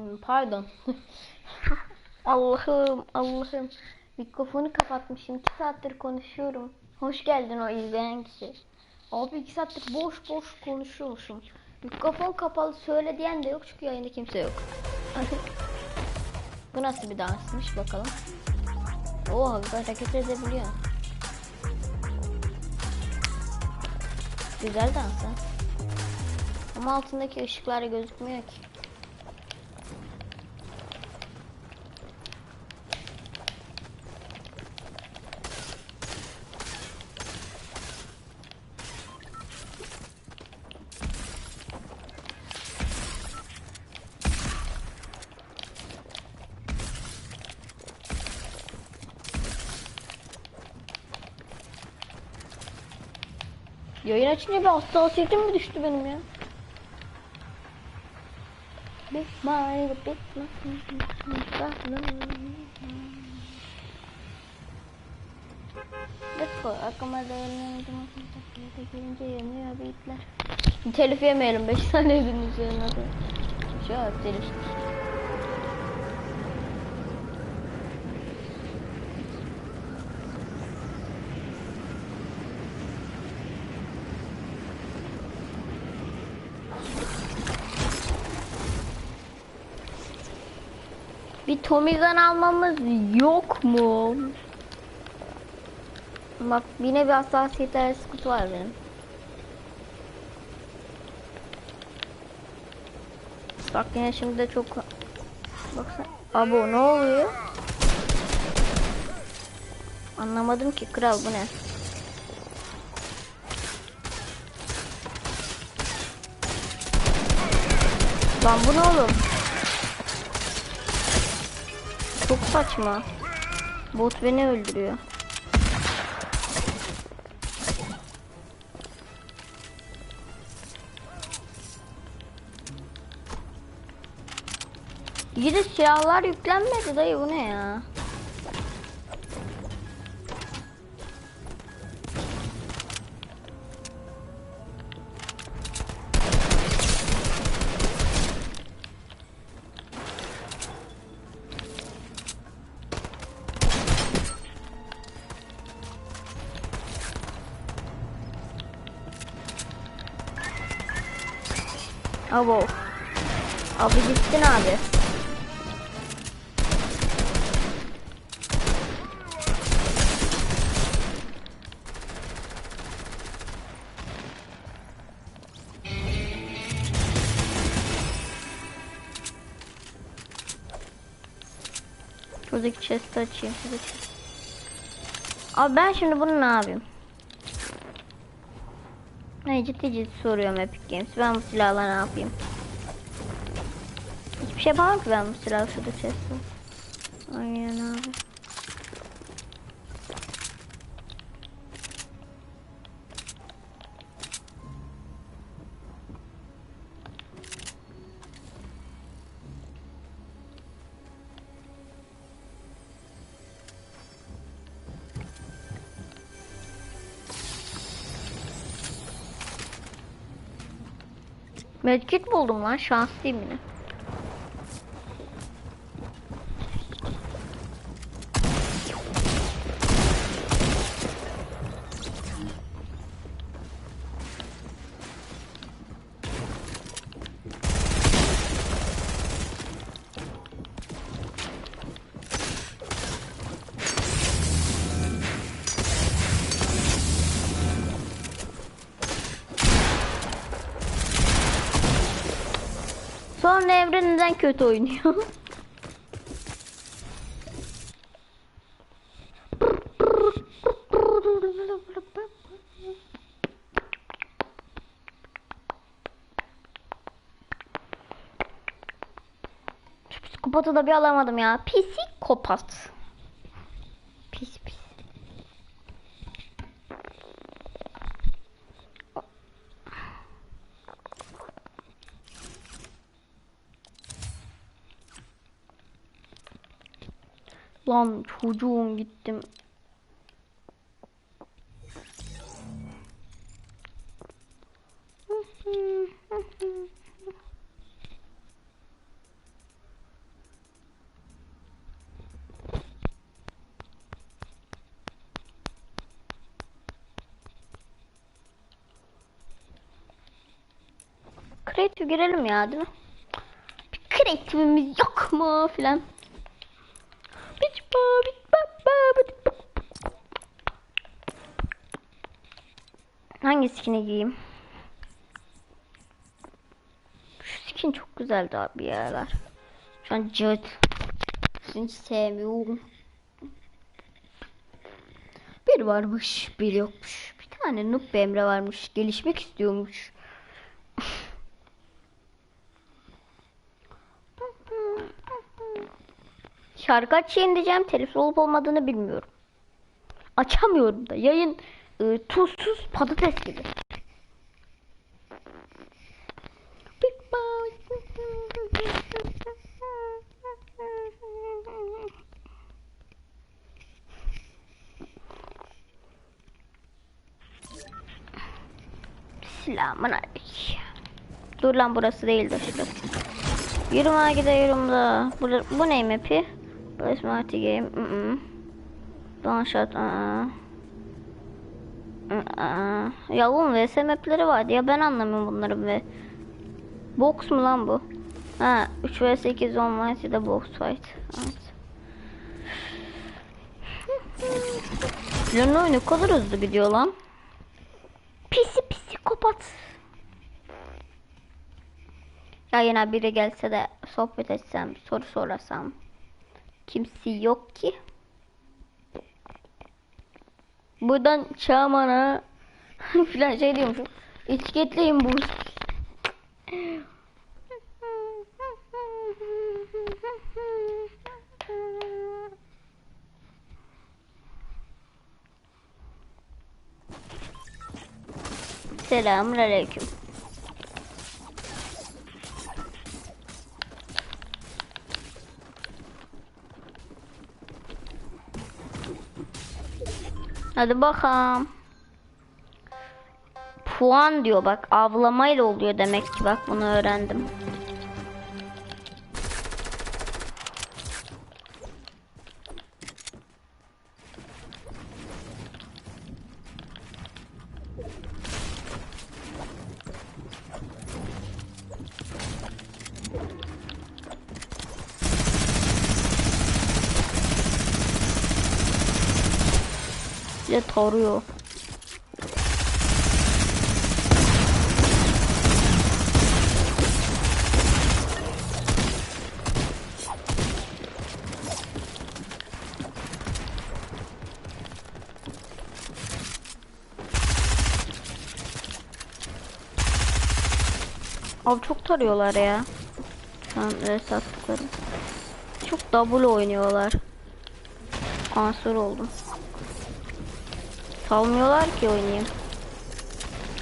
Hmm, Pardon. Allah'ım Allah'ım. Mikrofonu kapatmışım. 2 saattir konuşuyorum. Hoş geldin o izleyen kişi. Abi 2 saattir boş boş konuşuyormuşum. Mikrofon kapalı söyle diyen de yok çünkü yayında kimse yok. Bu nasıl bir dansmış bakalım. Oo güzel hareket edebiliyor. Güzel dans ha. Ama altındaki ışıklar gözükmüyor ki. Açınca bir hassasiyetim mi düştü benim ya? Telif yemeyelim 5 saniye dinleyeceğim hadi. Çok telif. Tommy'den almamız yok mu? Bak yine bir hassasiyetler sıkıntı var benim. Bak yine şimdi de çok... Baksana. Abo ne oluyor? Anlamadım ki kral bu ne? Lan bu ne oğlum? Çok saçma. Bot beni öldürüyor. İyi de silahlar yüklenmedi dayı bu ne ya? Abo. Abi gittin abi. Şuradaki chest'i açayım. Şuradaki. Abi ben şimdi bunu ne yapayım? Ne ciddi ciddi soruyorum Epic Games. Ben bu silahla ne yapayım? Hiçbir şey yapamam ki ben bu silahla şurada chest var. Aynen abi. Medkit buldum lan şanslıyım yine. Sonra evren neden kötü oynuyor? Psikopatı da bir alamadım ya. Psikopat. Lan çocuğum gittim. Kreatif girelim ya değil mi? Bir kreatifimiz yok mu filan. Hangi skin'i giyeyim? Şu skin çok güzeldi abi yerler. Şu an cırt. Hiç sevmiyorum. Bir varmış, bir yokmuş. Bir tane Noob Emre varmış. Gelişmek istiyormuş. Şarkı açayım diyeceğim. Telif olup olmadığını bilmiyorum. Açamıyorum da. Yayın e, tuzsuz patates gibi. Selamun. Dur lan burası değil de şurası. Yürüme gidiyorum da. Bu, bu ne map'i? Bu Smart Game. Mm -mm. Don shot. Aa. Aa. Ya oğlum VS map'leri vardı ya ben anlamıyorum bunları ve Box mu lan bu? Ha 3 vs 8 online ya da box fight. Evet. Lan oyunu kadar hızlı gidiyor lan. Pisi psikopat. Ya yine biri gelse de sohbet etsem, soru sorasam. Kimse yok ki. Buradan Çağman'a filan şey diyormuşum. Etiketleyin bu. Selamun aleyküm. Hadi bakalım. Puan diyor bak avlamayla oluyor demek ki bak bunu öğrendim. Tarıyor. Abi çok tarıyorlar ya. Şu sattıklarım. Çok double oynuyorlar. Kanser oldum. Salmıyorlar ki oynayayım.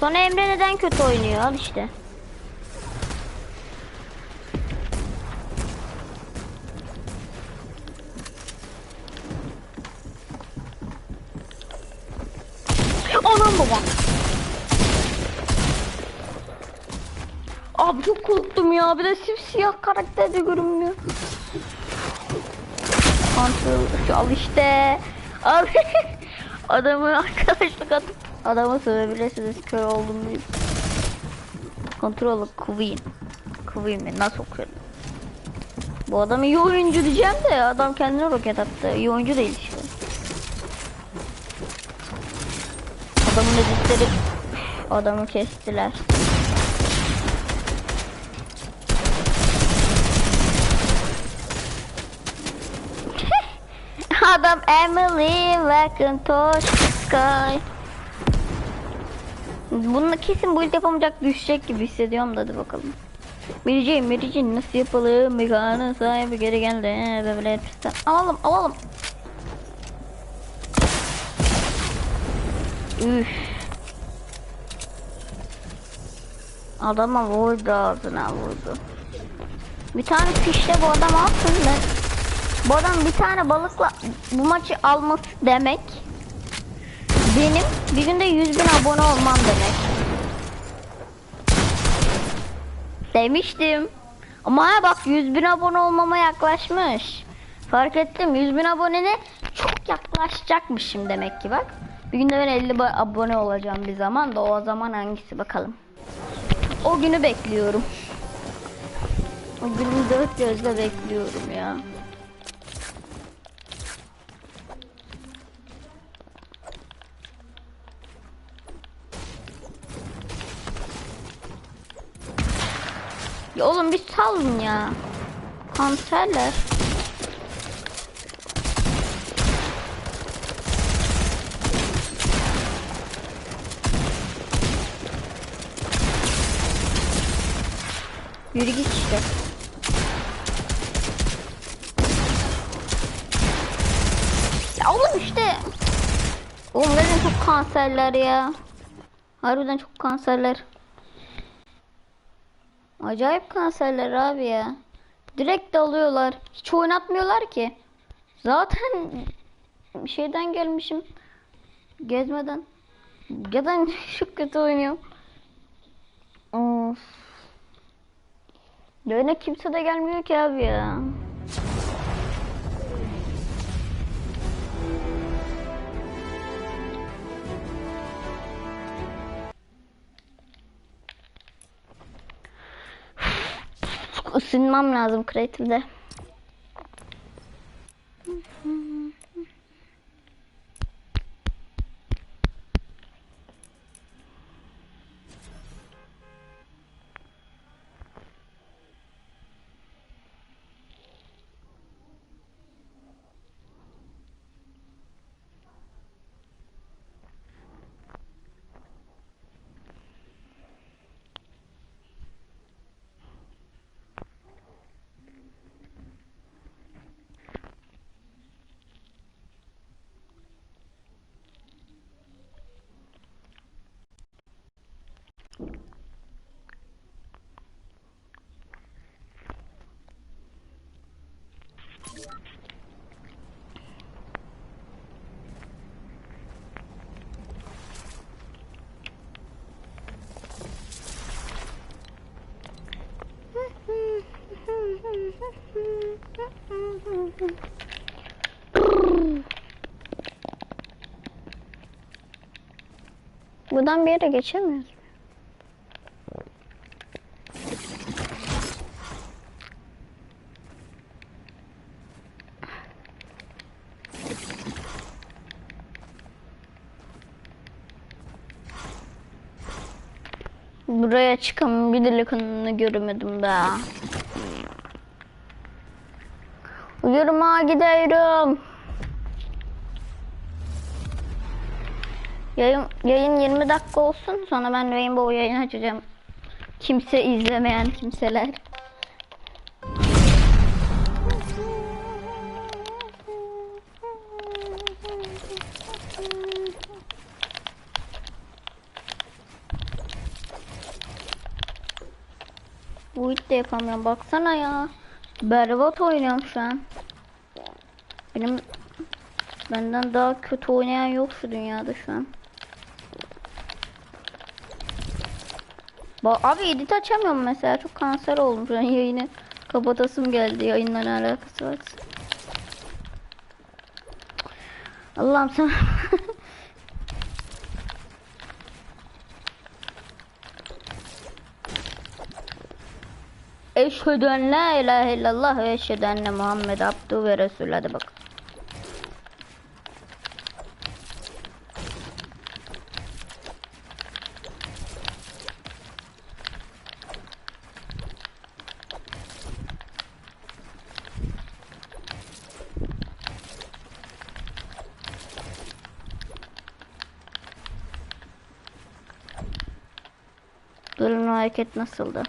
Sonra Emre neden kötü oynuyor? Al işte. Anam babam. Abi çok korktum ya. Bir de simsiyah karakterde görünmüyor. Kontrol al işte. Abi adamı arkadaşlık atıp adamı sövebilirsiniz kör oldum diye. Kontrol Queen. Queen mi? Nasıl okuyorum? Bu adam iyi oyuncu diyeceğim de adam kendine roket attı. İyi oyuncu değil işte. Adamın editleri adamı kestiler. Adam Emily to sky. Bununla kesin bu ilk yapamayacak düşecek gibi hissediyorum da hadi bakalım. Mireceğim Mireceğim nasıl yapalım mekanın sahibi geri geldi böyle pistten alalım alalım. Üf. Adama vurdu ağzına vurdu. Bir tane fişle bu adam alsın ben. Bu adam bir tane balıkla bu maçı alması demek benim bir günde 100 bin abone olmam demek. Demiştim. Ama ha bak 100 bin abone olmama yaklaşmış. Fark ettim 100 bin abonene çok yaklaşacakmışım demek ki bak. Bir günde ben 50 abone olacağım bir zaman da o zaman hangisi bakalım. o günü bekliyorum. O günü dört gözle bekliyorum ya. Ya oğlum bir salın ya. Kanserler. Yürü git işte. Ya oğlum işte. Oğlum neden çok kanserler ya. Harbiden çok kanserler. Acayip kanserler abi ya. Direkt dalıyorlar. Hiç oynatmıyorlar ki. Zaten şeyden gelmişim. Gezmeden. Ya çok kötü oynuyorum. Of. Böyle kimse de gelmiyor ki abi ya. Isınmam lazım kreatifde. Buradan bir yere geçemiyoruz. Buraya çıkan bir delikanlını göremedim be. Uyurma gidiyorum. Yayın, yayın 20 dakika olsun sonra ben Rainbow yayın açacağım. Kimse izlemeyen kimseler. De yapamıyorum. Baksana ya. Berbat oynuyorum şu an. Benim benden daha kötü oynayan yok şu dünyada şu an. Ba abi edit açamıyorum mesela. Çok kanser oldum şu an yayını. Kapatasım geldi yayınla alakası var. Allah'ım sen Eşhedü en la ilahe illallah ve eşhedü enne Muhammed abdu ve Resul. Hadi bak. Durun hareket nasıldı?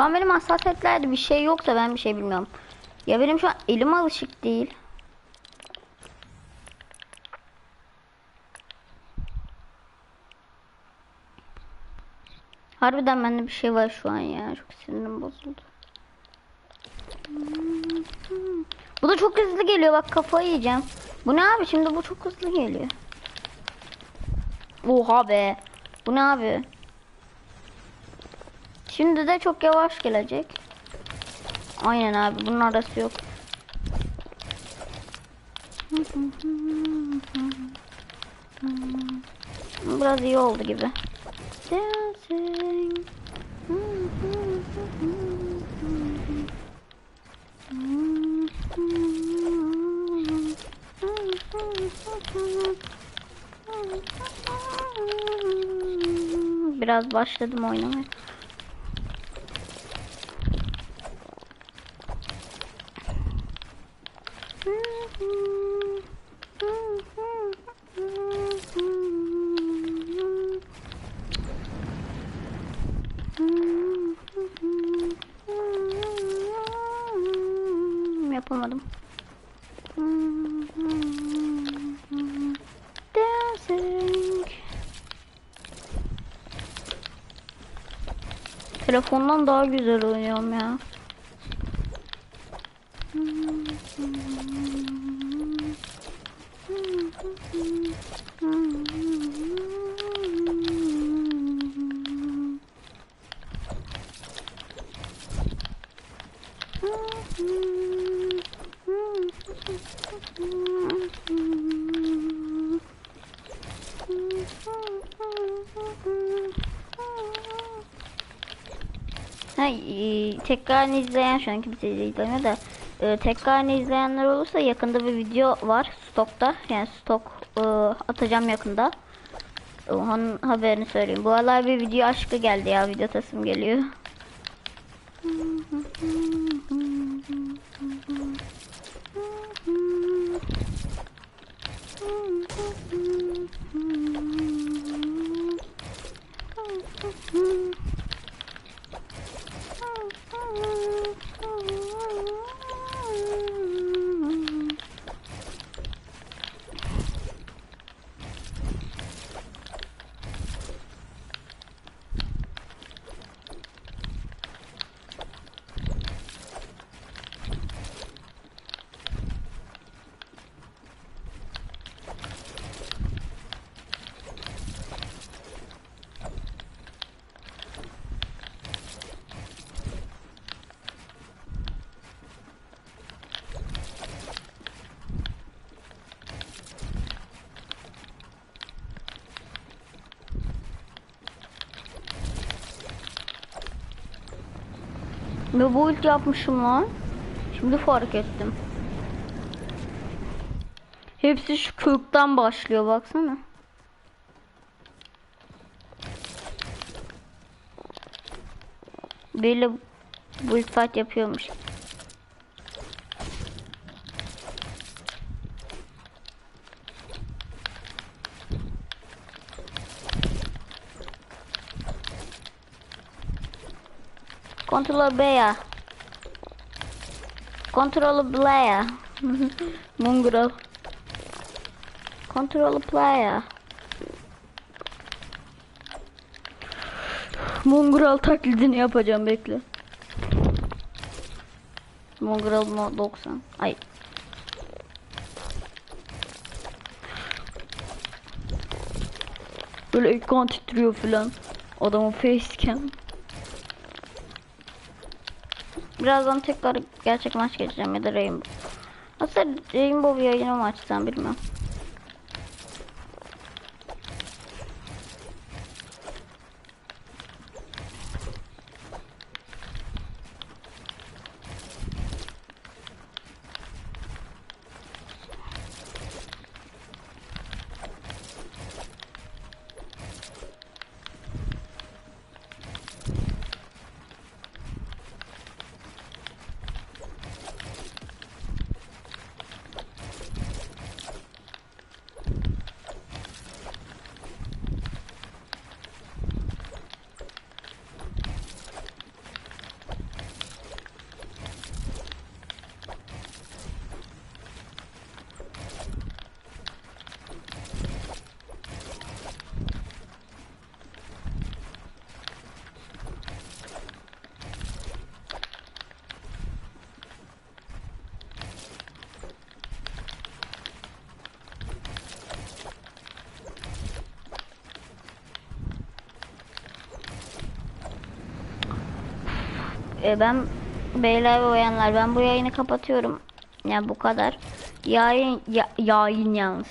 Şu an benim hassasiyetlerde bir şey yoksa ben bir şey bilmiyorum. Ya benim şu an elim alışık değil. Harbiden bende bir şey var şu an ya. Çok sinirim bozuldu. Bu da çok hızlı geliyor bak kafayı yiyeceğim. Bu ne abi şimdi bu çok hızlı geliyor. Oha be. Bu ne abi? Şimdi de çok yavaş gelecek. Aynen abi bunun arası yok. Biraz iyi oldu gibi. Biraz başladım oynamaya. Yapamadım. Dancing. Telefondan daha güzel oynuyorum ya. Ha, e, tekrar izleyen şu an kimse izlemiyor da e, tekrar izleyenler olursa yakında bir video var stokta. Yani stok e, atacağım yakında. Onun haberini söyleyeyim. Bu aralar bir video aşkı geldi ya video tasım geliyor. Ve bu ilk yapmışım lan. Şimdi fark ettim. Hepsi şu kökten başlıyor baksana. Böyle bu ilk fight yapıyormuş. Kontrol B ya. Kontrol B ya. Mongrel. Kontrol. Mongrel taklidini yapacağım bekle. Mongrel no 90. Ay. Böyle ekran titriyor filan. Adamın facecam. Birazdan tekrar gerçek maç geçeceğim ya da Rainbow. Aslında Rainbow yayını mı açsam bilmem. E, ben beyler ve bayanlar ben bu yayını kapatıyorum. Yani bu kadar. Yayın ya, yayın yalnız.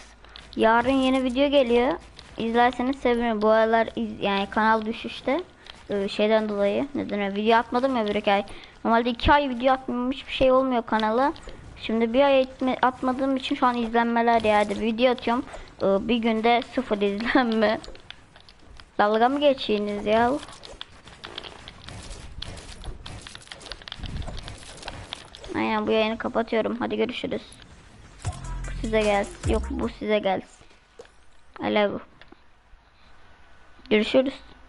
Yarın yeni video geliyor. İzlerseniz sevinirim. Bu aralar iz, yani kanal düşüşte. Ee, şeyden dolayı. Neden? Video atmadım ya bir ay. Normalde iki ay video atmıyorum. Hiçbir şey olmuyor kanala. Şimdi bir ay etme, atmadığım için şu an izlenmeler yani. Video atıyorum. Ee, bir günde sıfır izlenme. Dalga mı geçiyorsunuz ya? Aynen bu yayını kapatıyorum. Hadi görüşürüz. Bu size gelsin. Yok bu size gelsin. I. Görüşürüz.